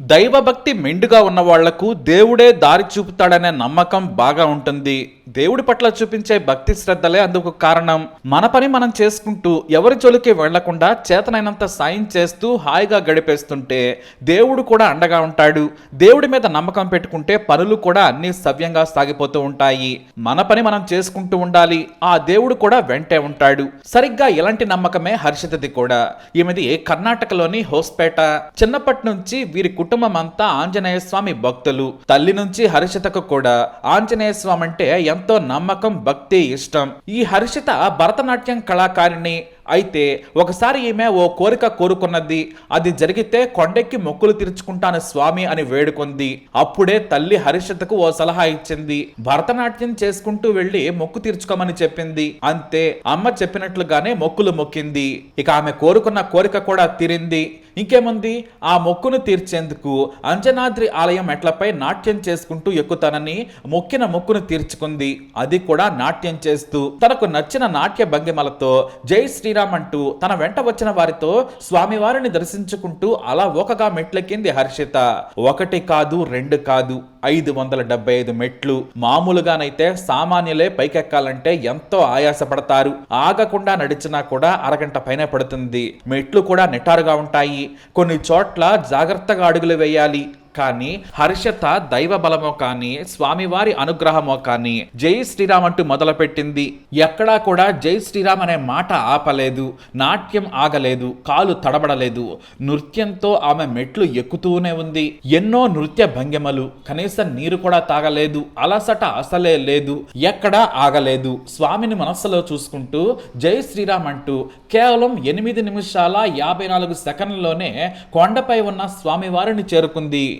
దైవభక్తి మెండుగా ఉన్న వాళ్ళకు దేవుడే దారి చూపుతాడనే నమ్మకం బాగా ఉంటుంది. దేవుడి పట్ల చూపించే భక్తి శ్రద్ధలే అందుకు కారణం. మన పని మనం చేసుకుంటూ ఎవరి జోలికి వెళ్ళకుండా చేతనైనంత సాయం చేస్తూ హాయిగా గడిపేస్తుంటే దేవుడు కూడా అండగా ఉంటాడు. దేవుడి మీద నమ్మకం పెట్టుకుంటే పనులు కూడా అన్ని సవ్యంగా సాగిపోతూ ఉంటాయి. మన పని మనం చేసుకుంటూ ఉండాలి. ఆ దేవుడు కూడా వెంటే ఉంటాడు. సరిగ్గా ఇలాంటి నమ్మకమే హర్షితది కూడా. ఈమెది కర్ణాటకలోని హోస్పేట. చిన్నప్పటి నుంచి వీరి కుటుంబం అంతా ఆంజనేయ స్వామి భక్తులు. తల్లి నుంచి హర్షితకు కూడా. ఆంజనేయ స్వామి అంటే ఎంత నమ్మకం భక్తి ఇష్టం. ఈ హర్షిత భరతనాట్యం కళాకారిణి అయితే ఒకసారి ఈమె ఓ కోరిక కోరుకున్నది అది జరిగితే కొండెక్కి మొక్కులు తీర్చుకుంటాను స్వామి అని వేడుకుంది. అప్పుడే తల్లి హరిషతకు ఓ సలహా ఇచ్చింది భరతనాట్యం చేసుకుంటూ వెళ్ళి మొక్కు తీర్చుకోమని చెప్పింది. అంతే అమ్మ చెప్పినట్లుగానే మొక్కులు మొక్కింది. ఇక ఆమె కోరుకున్న కోరిక కూడా తీరింది. ఇంకేముంది? ఆ మొక్కును తీర్చేందుకు అంజనాద్రి ఆలయం మెట్లపై నాట్యం చేసుకుంటూ ఎక్కుతానని మొక్కిన మొక్కును తీర్చుకుంది. అది కూడా నాట్యం చేస్తూ తనకు నచ్చిన నాట్య భంగిమలతో జై శ్రీరామ్ అంటూ తన వెంట వచ్చిన వారితో స్వామివారిని దర్శించుకుంటూ అలా ఒకగా మెట్లెక్కింది హర్షిత. ఒకటి కాదు రెండు కాదు ఐదు వందల డెబ్బై ఐదు మెట్లు. మామూలుగానైతే సామాన్యులే పైకెక్కాలంటే ఎంతో ఆయాసపడతారు. ఆగకుండా నడిచినా కూడా అరగంట పైన పడుతుంది. మెట్లు కూడా నిటారుగా ఉంటాయి. కొన్ని చోట్ల జాగ్రత్తగా అడుగులు వేయాలి. కానీ హర్షత దైవ బలమో కానీ స్వామివారి అనుగ్రహమో కానీ జై శ్రీరామ్ అంటూ మొదలుపెట్టింది. ఎక్కడా కూడా జై శ్రీరామ్ అనే మాట ఆపలేదు నాట్యం ఆగలేదు కాలు తడబడలేదు. నృత్యంతో ఆమె మెట్లు ఎక్కుతూనే ఉంది. ఎన్నో నృత్య భంగిమలు కనీసం నీరు కూడా తాగలేదు అలసట అసలే లేదు ఎక్కడా ఆగలేదు. స్వామిని మనస్సులో చూసుకుంటూ జై శ్రీరామ్ అంటూ కేవలం ఎనిమిది నిమిషాల యాభై నాలుగు సెకండ్లలోనే కొండపై ఉన్న స్వామివారిని చేరుకుంది.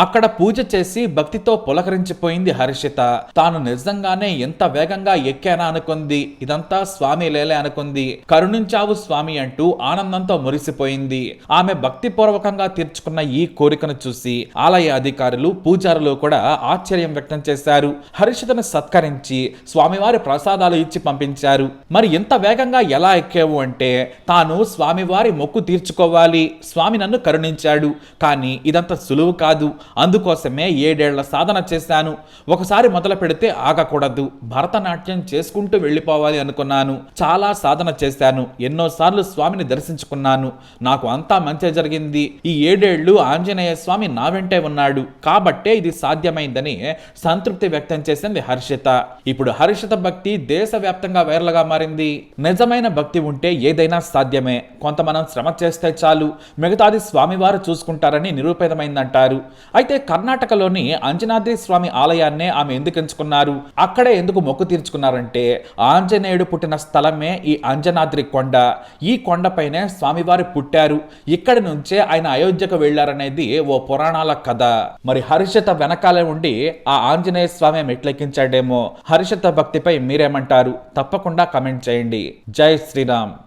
అక్కడ పూజ చేసి భక్తితో పులకరించిపోయింది హర్షిత. తాను నిజంగానే ఎంత వేగంగా ఎక్కానా అనుకుంది. ఇదంతా స్వామి లేలే అనుకుంది. కరుణించావు స్వామి అంటూ ఆనందంతో మురిసిపోయింది. ఆమె భక్తిపూర్వకంగా తీర్చుకున్న ఈ కోరికను చూసి ఆలయ అధికారులు పూజారులు కూడా ఆశ్చర్యం వ్యక్తం చేశారు. హర్షితను సత్కరించి స్వామివారి ప్రసాదాలు ఇచ్చి పంపించారు. మరి ఇంత వేగంగా ఎలా ఎక్కావు అంటే తాను స్వామివారి మొక్కు తీర్చుకోవాలి. స్వామి నన్ను కరుణించాడు. కానీ ఇదంత సులువు కాదు. అందుకోసమే ఏడేళ్ళ సాధన చేశాను. ఒకసారి మొదలు పెడితే ఆగకూడదు. భరతనాట్యం చేసుకుంటూ వెళ్ళిపోవాలి అనుకున్నాను. చాలా సాధన చేశాను. ఎన్నోసార్లు స్వామిని దర్శించుకున్నాను. నాకు అంతా మంచి జరిగింది. ఈ ఏడేళ్ళు ఆంజనేయ స్వామి నా వెంటే ఉన్నాడు. కాబట్టే ఇది సాధ్యమైందని సంతృప్తి వ్యక్తం చేసింది హర్షిత. ఇప్పుడు హర్షిత భక్తి దేశవ్యాప్తంగా వైరల్గా మారింది. నిజమైన భక్తి ఉంటే ఏదైనా సాధ్యమే. కొంత మనం శ్రమ చేస్తే చాలు. మిగతాది స్వామివారు చూసుకుంటారని నిరూపితమైందంటారు అయితే కర్ణాటకలోని అంజనాద్రి స్వామి ఆలయాన్నే ఆమె ఎందుకు ఎంచుకున్నారు? అక్కడే ఎందుకు మొక్కు తీర్చుకున్నారంటే ఆంజనేయుడు పుట్టిన స్థలమే ఈ అంజనాద్రి కొండ. ఈ కొండపైనే స్వామివారు పుట్టారు. ఇక్కడి నుంచే ఆయన అయోధ్యకు వెళ్ళారనేది ఓ పురాణాల కథ. మరి హర్షత వెనకాలే ఉండి ఆ ఆంజనేయ స్వామి మెట్లెక్కించాడేమో? హర్షత భక్తిపై మీరేమంటారు? తప్పకుండా కమెంట్ చేయండి. జై శ్రీరామ్.